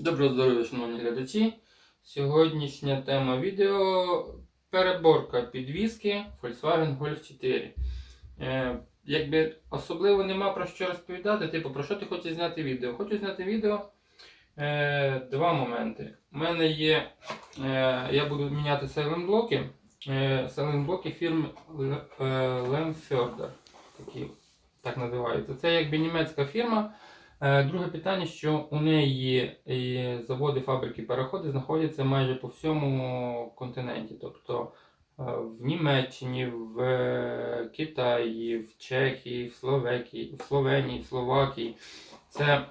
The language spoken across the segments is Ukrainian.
Доброго здоров'я, шановні глядачі. Сьогоднішня тема відео переборка підвіски Volkswagen Golf 4. Е, якби особливо нема про що розповідати. Типу, про що ти хочеш зняти відео? Хочу зняти відео. Е, два моменти. У мене є. Е, я буду міняти сайлент-блоки. Е, сайлент-блоки фірми Lemförder. Такі, так називаються. Це якби німецька фірма. Е, Друге питання, що у неї е, заводи, фабрики, переходи знаходяться майже по всьому континенті. Тобто е, в Німеччині, в Китаї, в Чехії, в Словакії, в Словенії, в Словакії. Це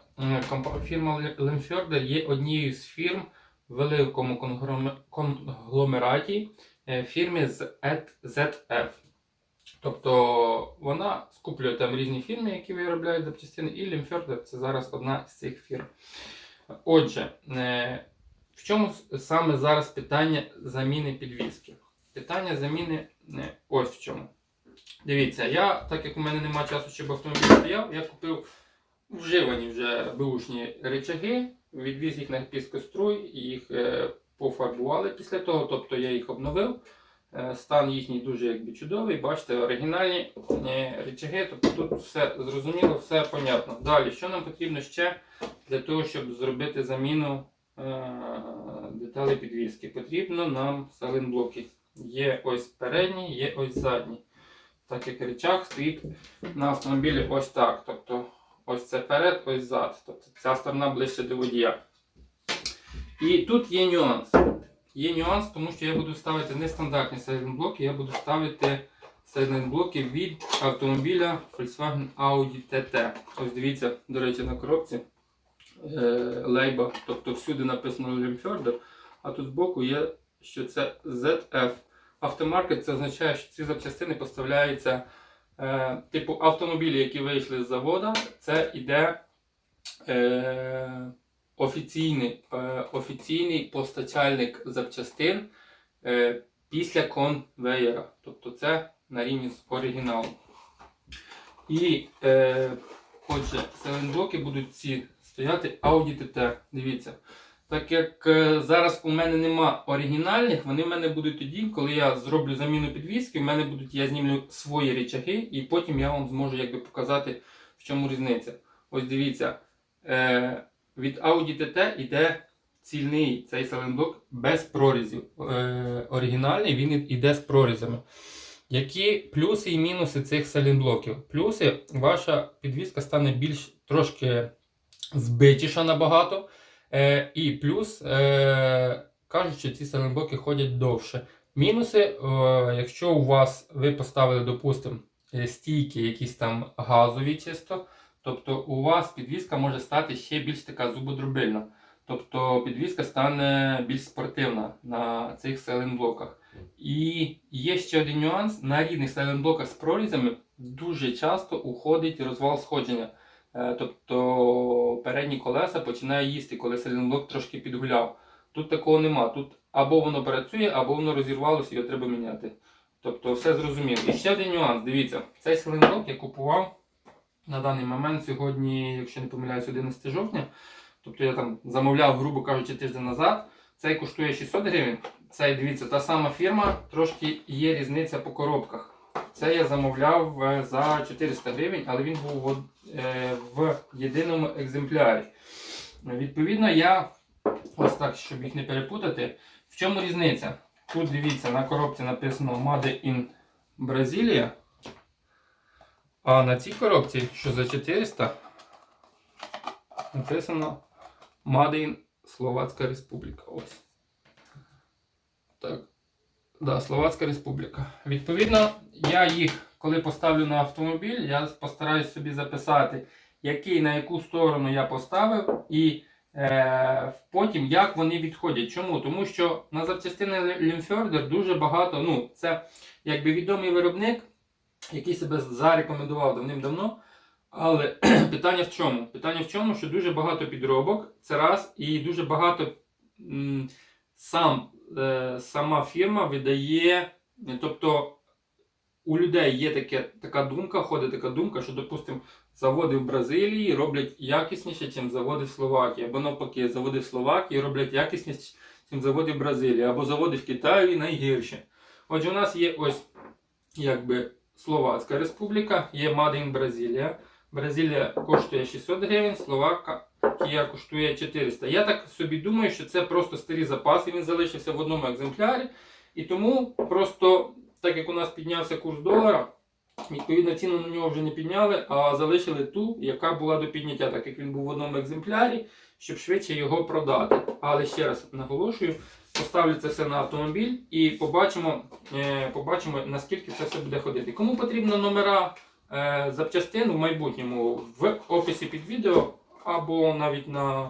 фірма Lemförder є однією з фірм в великому конгломераті фірмі з ZF. Тобто вона скуплює там різні фірми, які виробляють запчастини, і Limfjord це зараз одна з цих фірм. Отже, е, в чому саме зараз питання заміни підвіски? Питання заміни е, ось в чому. Дивіться, я, так як у мене немає часу, щоб автомобіль стояв, я купив вживані вже бушні речаги, відвіз їх на піскоструй, їх е, пофарбували після того, тобто я їх обновив. Е, Стан їхній дуже якби чудовий. Бачите, оригінальні е, речаги, тобто тут все зрозуміло, все понятно. Далі, що нам потрібно ще для того, щоб зробити заміну е, деталей підвіски? Потрібно нам саленблоки. Є ось передній, є ось задній. Так як речах стоїть на автомобілі ось так. Тобто ось це перед, ось зад. Тобто ця сторона ближче до водія. І тут є нюанс. Є нюанс, тому що я буду ставити не стандартні сайлентблоки, я буду ставити сайлентблоки від автомобіля Volkswagen Audi TT. Ось дивіться, до речі, на коробці е, лейба, тобто всюди написано Limfjorder, а тут збоку є, що це ZF. Автомаркет це означає, що ці запчастини поставляються е, типу автомобілі, які вийшли з завода, це іде. Е, офіційний, е, офіційний постачальник запчастин е, після конвеєра. Тобто це на рівні з оригіналом. І е, отже, селенблоки будуть ці стояти Audi TT. Дивіться. Так як зараз у мене нема оригінальних, вони в мене будуть тоді, коли я зроблю заміну підвіски, в мене будуть, я знімлю свої речаги, і потім я вам зможу якби, показати, в чому різниця. Ось дивіться. Е, від Audi TT йде цільний цей саленблок без прорізів. Е, оригінальний він йде з прорізами. Які плюси і мінуси цих саленблоків? Плюси, ваша підвіска стане більш трошки збитіша набагато. Е, і плюс, е, кажуть, що ці саленблоки ходять довше. Мінуси, е, якщо у вас ви поставили, допустимо, стійки, якісь там газові чисто. Тобто у вас підвіска може стати ще більш така зубодробильна. Тобто підвіска стане більш спортивна на цих сайлентблоках. І є ще один нюанс: на рідних сайлентблоках з прорізами дуже часто уходить розвал сходження. Е, Тобто передні колеса починає їсти, коли сайлентблок трошки підгуляв. Тут такого нема. Тут або воно працює, або воно розірвалося, його треба міняти. Тобто все зрозуміло. І ще один нюанс. Дивіться, цей сайлентблок я купував на даний момент сьогодні, якщо не помиляюсь, 11 жовтня. Тобто я там замовляв, грубо кажучи, тиждень назад. Цей коштує 600 гривень. Цей, дивіться, та сама фірма, трошки є різниця по коробках. Це я замовляв е, за 400 гривень, але він був в, е, в єдиному екземплярі. Відповідно, я ось так, щоб їх не перепутати. В чому різниця? Тут дивіться, на коробці написано Made in Brazilian. А на цій коробці, що за 400, написано in Словацька Республіка. Ось. Так. Да, Словацька Республіка. Відповідно, я їх, коли поставлю на автомобіль, я постараюсь собі записати, який на яку сторону я поставив, і е, потім як вони відходять. Чому? Тому що на запчастини Limfjorder дуже багато, ну, це якби відомий виробник який себе зарекомендував давним-давно. Але питання в чому? Питання в чому, що дуже багато підробок, це раз, і дуже багато сам, е, сама фірма видає. Тобто у людей є таке, така думка, ходить така думка, що, допустимо, заводи в Бразилії роблять якісніше, ніж заводи в Словакії. Або навпаки, заводи в Словакії роблять якісніше, ніж заводи в Бразилії, або заводи в Китаї найгірші. Отже, у нас є ось якби Словацька республіка, є Made Бразилія. Бразилія коштує 600 гривень, Словакія коштує 400. Я так собі думаю, що це просто старі запаси, він залишився в одному екземплярі. І тому просто, так як у нас піднявся курс долара, відповідно ціну на нього вже не підняли, а залишили ту, яка була до підняття, так як він був в одному екземплярі, щоб швидше його продати. Але ще раз наголошую, поставлю це все на автомобіль і побачимо, е, побачимо наскільки це все буде ходити. Кому потрібно номера е, запчастин в майбутньому в описі під відео або навіть на,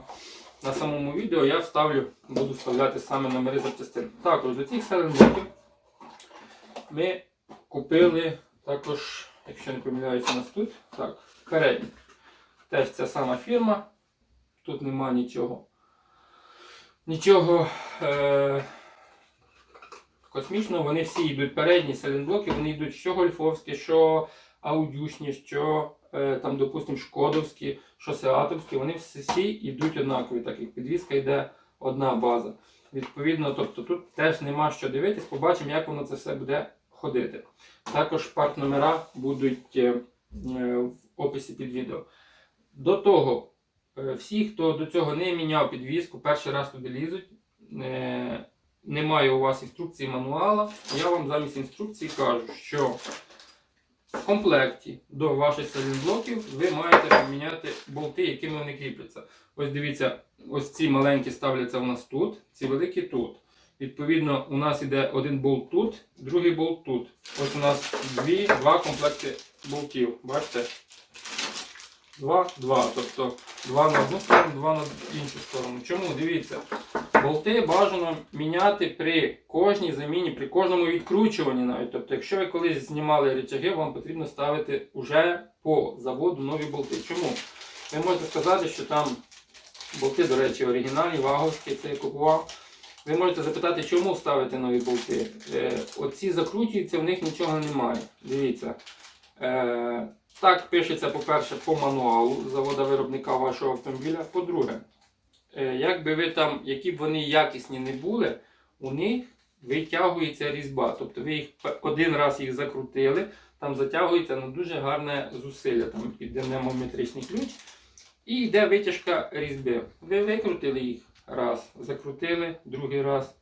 на самому відео я вставлю, буду вставляти саме номери запчастин. Також до цих селенблоків ми купили також, якщо не помиляюся, у нас тут, так, передній. Теж ця сама фірма. Тут нема нічого. Нічого е- космічного. Вони всі йдуть передні селенблоки, вони йдуть що гольфовські, що аудюшні, що е, там, допустимо, шкодовські, що сеатовські, вони всі, всі йдуть однакові, так як підвізка йде одна база. Відповідно, тобто тут теж нема що дивитись, побачимо, як воно це все буде ходити. Також парт номера будуть е, е, в описі під відео. До того, е, всі, хто до цього не міняв підвізку, перший раз туди лізуть, немає у вас інструкції мануала, я вам замість інструкції кажу, що в комплекті до ваших салінблоків ви маєте поміняти болти, якими вони кріпляться. Ось дивіться, ось ці маленькі ставляться у нас тут, ці великі тут. Відповідно, у нас іде один болт тут, другий болт тут. Ось у нас дві, два комплекти болтів. Бачите? Два, два. Тобто два на одну сторону, два на іншу сторону. Чому? Дивіться. Болти бажано міняти при кожній заміні, при кожному відкручуванні навіть. Тобто, якщо ви колись знімали речаги, вам потрібно ставити уже по заводу нові болти. Чому? Ви можете сказати, що там болти, до речі, оригінальні, ваговські, це я купував. Ви можете запитати, чому ставити нові болти. Е, оці закручуються, в них нічого немає. Дивіться. Е, так пишеться, по-перше, по мануалу завода виробника вашого автомобіля. По-друге, е, як ви там, які б вони якісні не були, у них витягується різьба. Тобто ви їх один раз їх закрутили, там затягується на дуже гарне зусилля. Там іде пневмометричний ключ. І йде витяжка різьби. Ви викрутили їх раз, закрутили другий раз.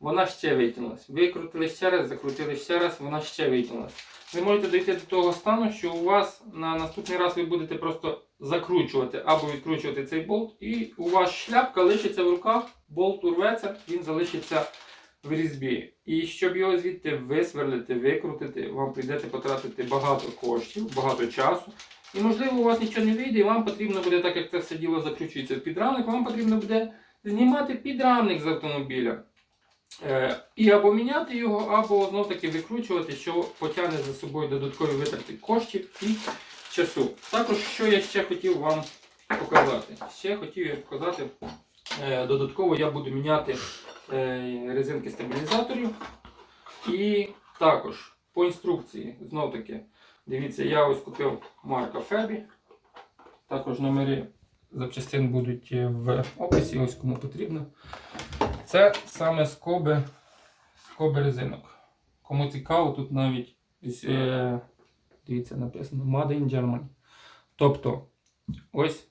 Вона ще витягнулась. Викрутили ще раз, закрутили ще раз, вона ще витягнулась. Ви можете дійти до того стану, що у вас на наступний раз ви будете просто закручувати або відкручувати цей болт, і у вас шляпка лишиться в руках, болт урветься, він залишиться в різьбі. І щоб його звідти висверлити, викрутити, вам прийдеться потратити багато коштів, багато часу. І можливо у вас нічого не вийде, і вам потрібно буде, так як це все діло закручується в підрамник, вам потрібно буде знімати підрамник з автомобіля. Е, і або міняти його, або знов таки викручувати, що потягне за собою додаткові витрати коштів і часу. Також, що я ще хотів вам показати. Ще хотів я показати, е, додатково я буду міняти е, резинки стабілізаторів. І також по інструкції, знов таки, дивіться, я ось купив марка Фебі. Також номери запчастин будуть е, в описі, ось кому потрібно. Це саме скоби, скоби резинок. Кому цікаво, тут навіть е, дивіться, написано Made in Germany. Тобто, ось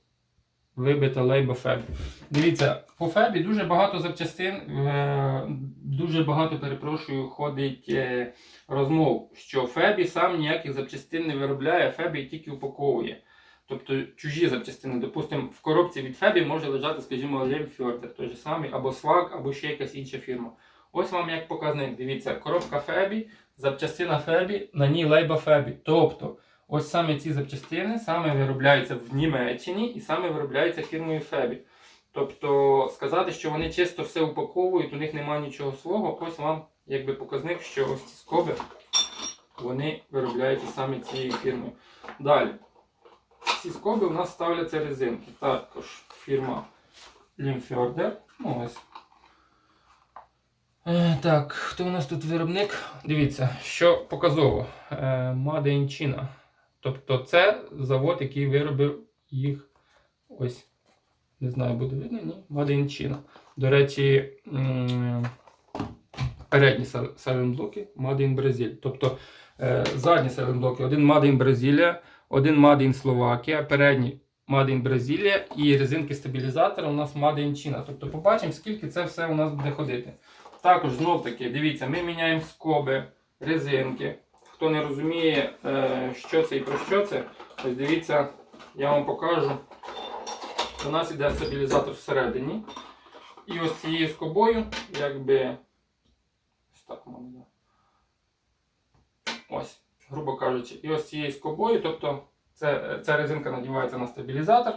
вибита лейба Фебі. Дивіться, по Фебі дуже багато запчастин, е, дуже багато, перепрошую, ходить е, розмов, що Фебі сам ніяких запчастин не виробляє, Фебі тільки упаковує. Тобто чужі запчастини. Допустимо, в коробці від Фебі може лежати, скажімо, Лемфьордер, той же самий, або Swag, або ще якась інша фірма. Ось вам як показник. Дивіться, коробка Фебі, запчастина Фебі, на ній лейба Фебі. Тобто, ось саме ці запчастини саме виробляються в Німеччині і саме виробляються фірмою Фебі. Тобто сказати, що вони чисто все упаковують, у них немає нічого свого, ось вам якби показник, що ось ці скоби вони виробляються саме цією фірмою. Далі. Ці скоби у нас ставляться резинки. Також фірма Limfjorder. Ну. Е, так, хто у нас тут виробник? Дивіться, що показово. Е, Made in China. Тобто це завод, який виробив їх ось. Не знаю, буде видно, ні. China. До речі, передні сайлентблоки Made in Brazil. Тобто е, задні сайлентблоки, один Made in Brazil, один Made in Slovakia, передні Made in Brazil і резинки стабілізатора у нас Made in China. Тобто побачимо, скільки це все у нас буде ходити. Також знов таки, дивіться, ми міняємо скоби, резинки. Хто не розуміє, е, що це і про що це, ось дивіться, я вам покажу. У нас іде стабілізатор всередині. І ось цією скобою, якби. Ось так можна. Ось, грубо кажучи, і ось цією скобою, тобто це, ця резинка надівається на стабілізатор,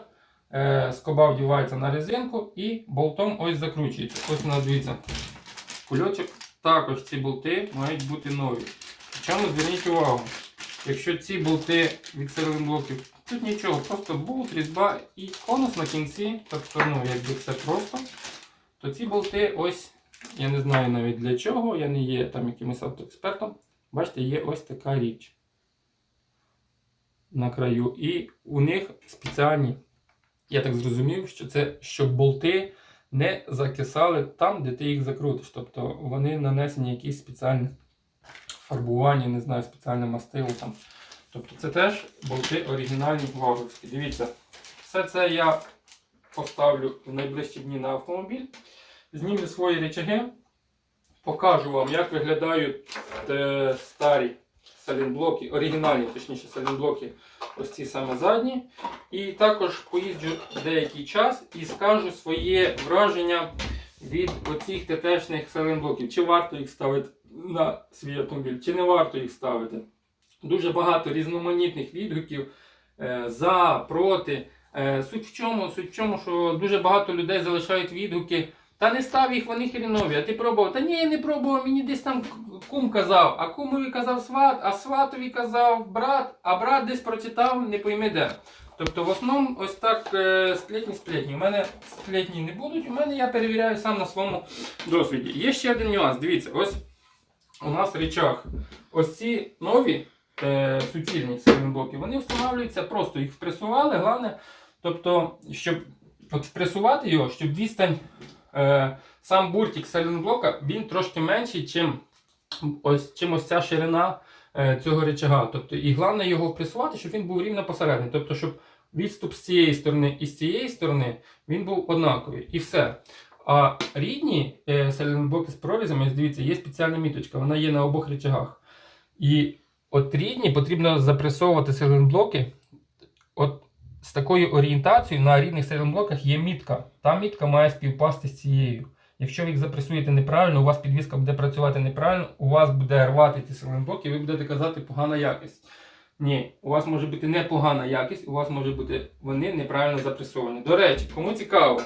е, скоба вдівається на резинку і болтом ось закручується. Ось у нас дивіться, кульочок. Також ці болти мають бути нові. Причому зверніть увагу, якщо ці болти від силових тут нічого, просто болт, різьба і конус на кінці, тобто, ну, якби все просто, то ці болти ось, я не знаю навіть для чого, я не є там якимось автоекспертом. Бачите, є ось така річ на краю. І у них спеціальні, я так зрозумів, що це щоб болти не закисали там, де ти їх закрутиш. Тобто вони нанесені якісь спеціальні фарбування, не знаю, спеціальне мастило там. Тобто це теж болти оригінальні ваговські. Дивіться, все це я поставлю в найближчі дні на автомобіль. Знімлю свої речаги, покажу вам, як виглядають е, старі салінблоки, оригінальні, точніше, салінблоки, ось ці саме задні. І також поїжджу деякий час і скажу своє враження від оцих ТТшних салінблоків. Чи варто їх ставити на свій автомобіль, чи не варто їх ставити. Дуже багато різноманітних відгуків е, за, проти. Е, Суть в чому, суть в чому, що дуже багато людей залишають відгуки. Та не став їх, вони хрінові, а ти пробував. Та ні, я не пробував, мені десь там кум казав, а кумові казав сват, а сватові казав брат, а брат десь прочитав, не пойми де. Тобто в основному ось так е, сплетні сплетні. У мене сплетні не будуть, у мене я перевіряю сам на своєму досвіді. Є ще один нюанс. Дивіться, ось у нас в речах. Ось ці нові е, суцільні сайлентблоки, вони встановлюються просто їх впресували, головне, тобто, щоб от впресувати його, щоб відстань сам буртик сайлентблока, він трошки менший, чим ось, чим ось ця ширина е, цього речага. Тобто, і головне його впресувати, щоб він був рівно посередині. Тобто, щоб відступ з цієї сторони і з цієї сторони він був однаковий. І все. А рідні е, сайлентблоки з прорізами, дивіться, є спеціальна міточка, вона є на обох речагах. І от рідні потрібно запресовувати сайлентблоки з такою орієнтацією на рідних сайлентблоках є мітка. Та мітка має співпасти з цією. Якщо ви їх запресуєте неправильно, у вас підвіска буде працювати неправильно, у вас буде рвати ті сайлентблоки, і ви будете казати погана якість. Ні, у вас може бути непогана якість, у вас може бути вони неправильно запресовані. До речі, кому цікаво,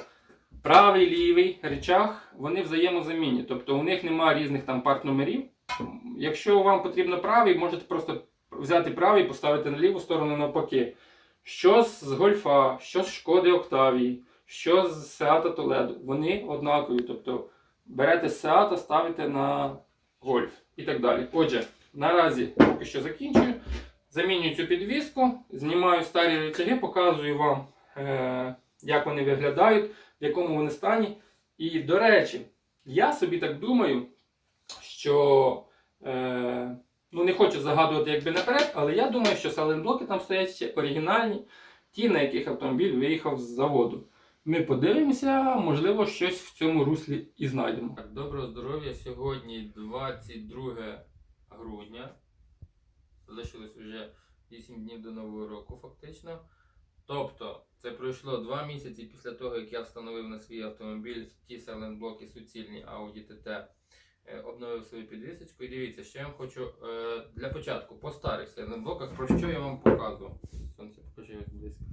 правий лівий речах вони взаємозамінні. Тобто у них немає різних там партномерів. Якщо вам потрібно правий, можете просто взяти правий і поставити на ліву сторону навпаки. Що з гольфа, що з шкоди Октавії, що з Seat Toledo, вони однакові. Тобто берете Seat, ставите на гольф і так далі. Отже, наразі поки що закінчую. Замінюю цю підвіску, знімаю старі речаги, показую вам, е- як вони виглядають, в якому вони стані. І, до речі, я собі так думаю, що е- ну не хочу загадувати якби наперед, але я думаю, що саленблоки там стоять ще оригінальні, ті, на яких автомобіль виїхав з заводу. Ми подивимося, можливо, щось в цьому руслі і знайдемо. Доброго здоров'я! Сьогодні 22 грудня. Залишилось вже 8 днів до Нового року, фактично. Тобто, це пройшло 2 місяці після того, як я встановив на свій автомобіль ті сайлентблоки суцільні Audi TT, обновив свою підвісочку. І дивіться, що я вам хочу е, для початку по старих сайлентблоках, про що я вам показую. Сонце покажи ось близько.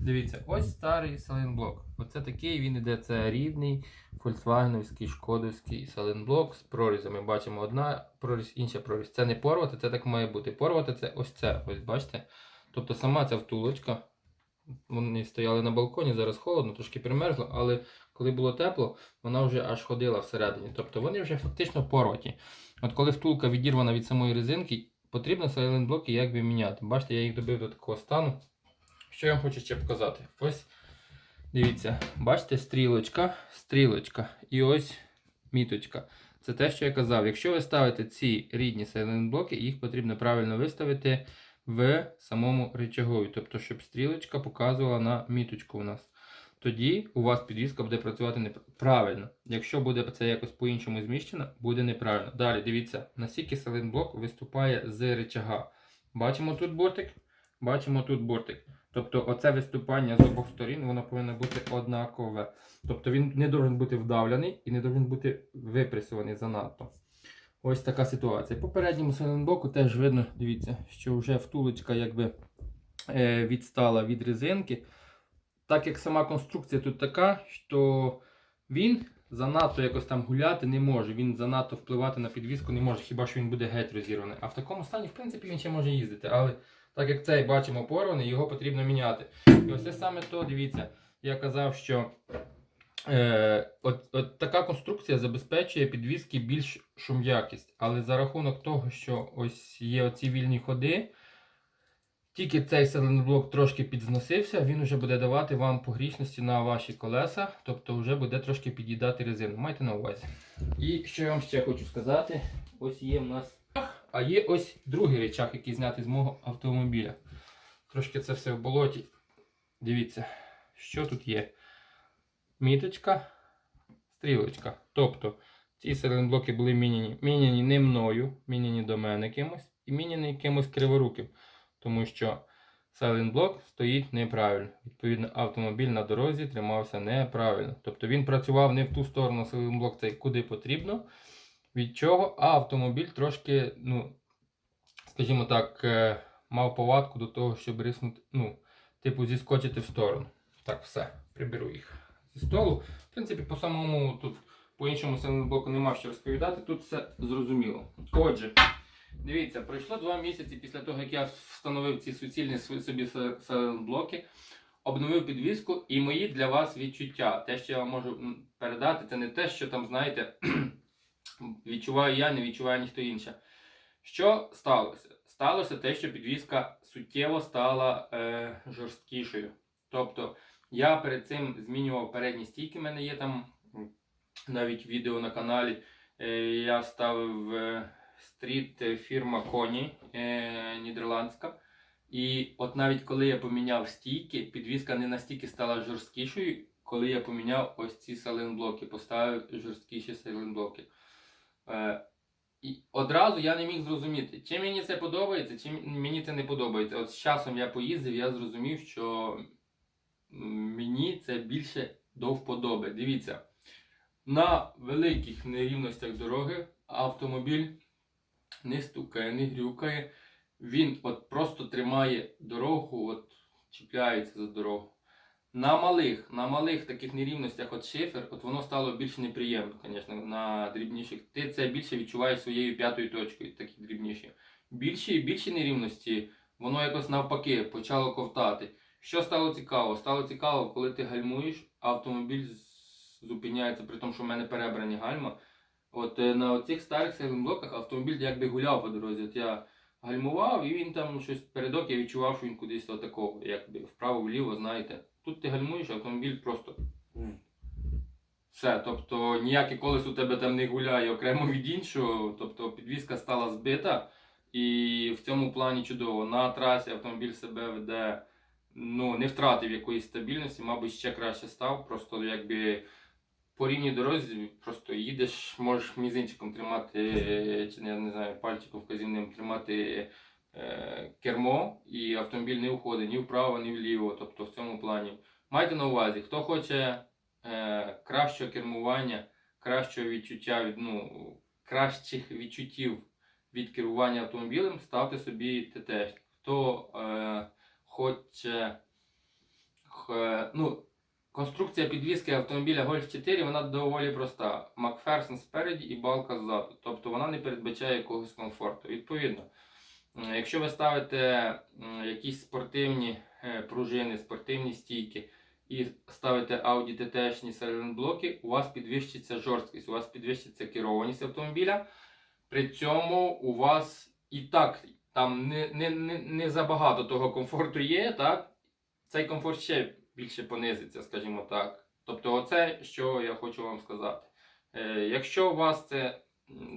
Дивіться, ось старий сайлентблок. Оце такий він іде, це рідний фольксвагеновський, шкодовський сайлентблок з прорізами. Бачимо одна прорізь, інша прорізь. Це не порвати, це так має бути. Порвати це ось це. Ось бачите. Тобто сама ця втулочка. Вони стояли на балконі, зараз холодно, трошки примерзло, але коли було тепло, вона вже аж ходила всередині. Тобто вони вже фактично порваті. От коли втулка відірвана від самої резинки, потрібно сайлент блоки якби міняти. Бачите, я їх добив до такого стану. Що я вам хочу ще показати? Ось дивіться, бачите, стрілочка, стрілочка і ось міточка. Це те, що я казав. Якщо ви ставите ці рідні сайлент блоки, їх потрібно правильно виставити в самому рычагові. Тобто, щоб стрілочка показувала на міточку у нас. Тоді у вас підвізка буде працювати неправильно. Якщо буде це якось по-іншому зміщено, буде неправильно. Далі дивіться, наскільки сайлент-блок виступає з рычага. Бачимо тут бортик, бачимо тут бортик. Тобто оце виступання з обох сторін воно повинно бути однакове. Тобто він не повинен бути вдавлений і не повинен бути випресований занадто. Ось така ситуація. По передньому сайлент-блоку теж видно, дивіться, що вже втулочка якби е, відстала від резинки. Так як сама конструкція тут така, що він занадто якось там гуляти не може, він занадто впливати на підвіску не може, хіба що він буде геть розірваний. А в такому стані, в принципі, він ще може їздити. Але так як цей бачимо порваний, його потрібно міняти. І ось це саме то, дивіться, я казав, що е, от, от така конструкція забезпечує підвіски більш шум'якість. Але за рахунок того, що ось є оці вільні ходи. Тільки цей силендблок трошки підзносився, він вже буде давати вам погрішності на ваші колеса, тобто вже буде трошки під'їдати резину. Майте на увазі. І що я вам ще хочу сказати: ось є в нас. А є ось другий речах, який знятий з мого автомобіля. Трошки це все в болоті. Дивіться, що тут є. Міточка, стрілочка. Тобто ці силендблоки були міняні. Міняні не мною, міняні до мене кимось і міняні кимось криворуким тому що Silent стоїть неправильно. Відповідно, автомобіль на дорозі тримався неправильно. Тобто він працював не в ту сторону Block, цей куди потрібно. Від чого, автомобіль трошки, ну, скажімо так, е, мав повадку до того, щоб риснути, ну, типу, зіскочити в сторону. Так, все, приберу їх зі столу. В принципі, по самому тут, по іншому Silent нема що розповідати, тут все зрозуміло. Отже. Дивіться, пройшло два місяці після того, як я встановив ці суцільні собі блоки, обновив підвіску і мої для вас відчуття. Те, що я вам можу передати, це не те, що там, знаєте, відчуваю я, не відчуває ніхто інший. Що сталося? Сталося те, що підвіска суттєво стала е, жорсткішою. Тобто я перед цим змінював передні стійки, в мене є там навіть відео на каналі. Е, я ставив. Е, стріт е, фірма Коні е, нідерландська. І от навіть коли я поміняв стійки, підвіска не настільки стала жорсткішою, коли я поміняв ось ці саленблоки, поставив жорсткіші саленблоки. Е, і одразу я не міг зрозуміти, чи мені це подобається, чи мені це не подобається. От з часом я поїздив, я зрозумів, що мені це більше до вподоби. Дивіться, на великих нерівностях дороги автомобіль не стукає, не грюкає. Він от просто тримає дорогу, от чіпляється за дорогу. На малих, на малих таких нерівностях, от шифер, от воно стало більш неприємно, звісно, на дрібніших. Ти це більше відчуваєш своєю п'ятою точкою, такі дрібніші. Більші і більші нерівності, воно якось навпаки почало ковтати. Що стало цікаво? Стало цікаво, коли ти гальмуєш, автомобіль зупиняється, при тому, що в мене перебрані гальма. От е, на цих старих сайлентблоках автомобіль якби гуляв по дорозі. От я гальмував і він там щось передок, я відчував, що він кудись отакого, якби вправо-вліво, знаєте. Тут ти гальмуєш, автомобіль просто. Все, тобто ніяке колесо у тебе там не гуляє окремо від іншого, тобто підвізка стала збита, і в цьому плані чудово. На трасі автомобіль себе веде, ну, не втратив якоїсь стабільності, мабуть, ще краще став. Просто якби по рівній дорозі просто їдеш, можеш мізинчиком тримати, чи я не знаю, пальчиком вказівним тримати е, кермо, і автомобіль не уходить ні вправо, ні вліво. Тобто в цьому плані. Майте на увазі, хто хоче е, кращого кермування, кращого відчуття від ну, кращих відчуттів від керування автомобілем, ставте собі ТТ. Хто е, хоче х- ну, Конструкція підвіски автомобіля Golf 4 вона доволі проста. Макферсон спереді і балка ззаду. Тобто вона не передбачає якогось комфорту. Відповідно, якщо ви ставите якісь спортивні е, пружини, спортивні стійки і ставите Audi TT-шні сайлентблоки, у вас підвищиться жорсткість, у вас підвищиться керованість автомобіля. При цьому у вас і так там не, не, не, не забагато того комфорту є, так? Цей комфорт ще більше понизиться, скажімо так. Тобто, оце, що я хочу вам сказати. Е, якщо у вас це,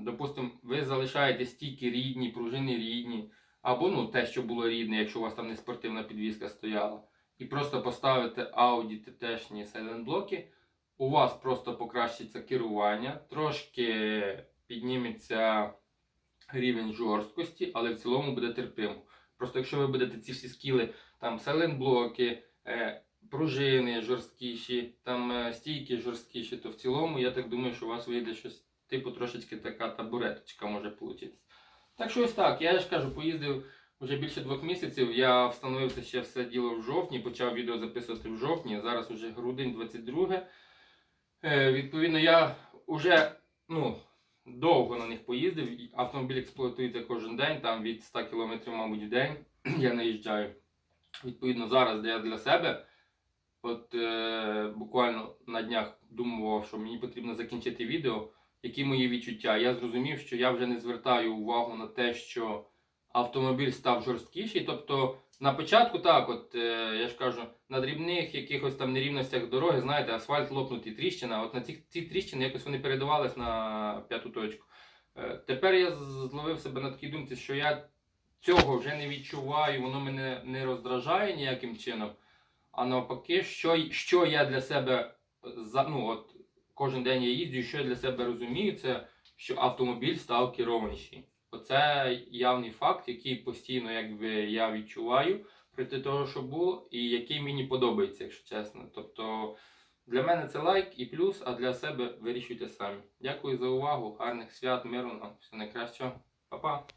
допустимо, ви залишаєте стільки рідні, пружини рідні, або ну, те, що було рідне, якщо у вас там не спортивна підвізка стояла, і просто поставите Audi TT-шні сайлент-блоки, у вас просто покращиться керування, трошки підніметься рівень жорсткості, але в цілому буде терпимо. Просто якщо ви будете ці всі скіли, там сайлент-блоки, пружини жорсткіші, там е, стійки жорсткіші, то в цілому я так думаю, що у вас вийде щось типу трошечки така табуреточка може получитися. Так що ось так, я ж кажу, поїздив вже більше двох місяців. Я встановив це ще все діло в жовтні, почав відео записувати в жовтні, зараз уже грудень 22. Е, відповідно, я вже ну, довго на них поїздив. Автомобіль експлуатується кожен день, там від 100 км, мабуть, в день я наїжджаю. Відповідно, зараз я для себе. От е, буквально на днях думав, що мені потрібно закінчити відео. Які мої відчуття? Я зрозумів, що я вже не звертаю увагу на те, що автомобіль став жорсткіший. Тобто на початку так, от е, я ж кажу, на дрібних якихось там нерівностях дороги, знаєте, асфальт лопнутий, тріщина. От на ці, ці тріщини якось вони передавались на п'яту точку. Е, тепер я зловив себе на такій думці, що я цього вже не відчуваю, воно мене не роздражає ніяким чином. А навпаки, що, що я для себе за ну от кожен день я їздю, що я для себе розумію, це що автомобіль став керованіший. Оце явний факт, який постійно якби я відчуваю проти того, що було, і який мені подобається, якщо чесно. Тобто для мене це лайк і плюс, а для себе вирішуйте самі. Дякую за увагу, гарних свят, миру нам, все найкращого. Па-па!